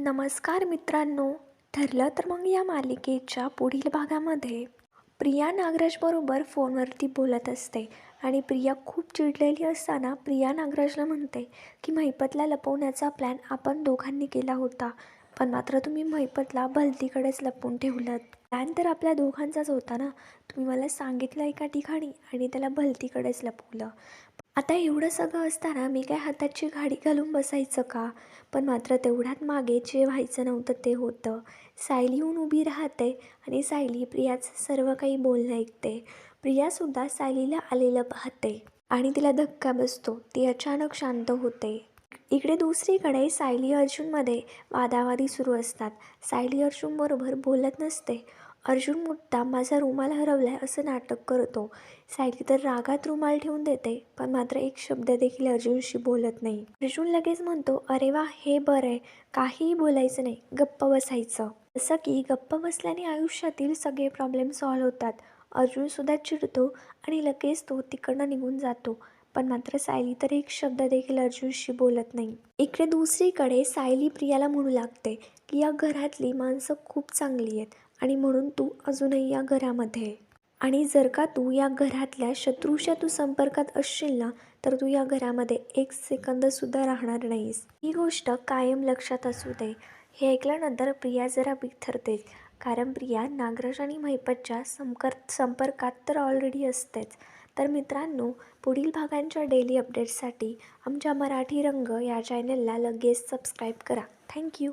नमस्कार मित्रांनो ठरलं तर मग या मालिकेच्या पुढील भागामध्ये. प्रिया नागराजबरोबर फोनवरती बोलत असते आणि प्रिया खूप चिडलेली असताना प्रिया नागराजला म्हणते की महिपतला लपवण्याचा प्लॅन आपण दोघांनी केला होता पण मात्र तुम्ही महिपतला भलतीकडेच लपवून ठेवलं प्लॅन तर आपल्या दोघांचाच होता ना? तुम्ही मला सांगितलं एका ठिकाणी आणि त्याला भलतीकडेच लपवलं. आता एवढं सगळं असताना मी काय हाताची घाडी घालून बसायचं का? पण मात्र तेवढ्यात मागे जे व्हायचं नव्हतं ते होतं. सायली येऊन उभी राहते आणि सायली प्रियाचं सर्व काही बोलणं ऐकते. प्रियासुद्धा सायलीला आलेलं पाहते आणि तिला धक्का बसतो. ती अचानक शांत होते. इकडे दुसरीकडे सायली अर्जुनमध्ये वादावादी सुरू असतात. सायली अर्जुनबरोबर बोलत नसते. अर्जुन मुद्दाम माझा रुमाल हरवला आहे असं नाटक करतो. सायली तर रागात रुमाल ठेवून देते पण मात्र एक शब्द देखील अर्जुनशी बोलत नाही. अर्जुन लगेच म्हणतो अरे वा हे बरं आहे. काहीही बोलायचं नाही. गप्प बसायचं. जसं की गप्प बसल्याने आयुष्यातील सगळे प्रॉब्लेम सॉल्व्ह होतात. अर्जुनसुद्धा चिडतो आणि लगेच तो तिकडनं निघून जातो. पण मात्र सायली तर एक शब्द देखील अर्जुनशी बोलत नाही. इकडे दुसरीकडे सायली प्रियाला म्हणू लागते की या घरातली माणसं खूप चांगली आहेत. आणि म्हणून तू अजूनही या घरामध्ये. आणि जर का तू या घरातल्या शत्रूच्या तू संपर्कात असशील ना तर तू या घरामध्ये एक सेकंदसुद्धा राहणार नाहीस. ही गोष्ट कायम लक्षात असू दे. हे ऐकल्यानंतर प्रिया जरा बिथरते. कारण प्रिया नागराज आणि महिपतच्या संकर संपर्कात तर ऑलरेडी असतेच. तर मित्रांनो पुढील भागांच्या डेली अपडेट्ससाठी आमच्या मराठी रंग या चॅनलला लगेच सबस्क्राईब करा. थँक्यू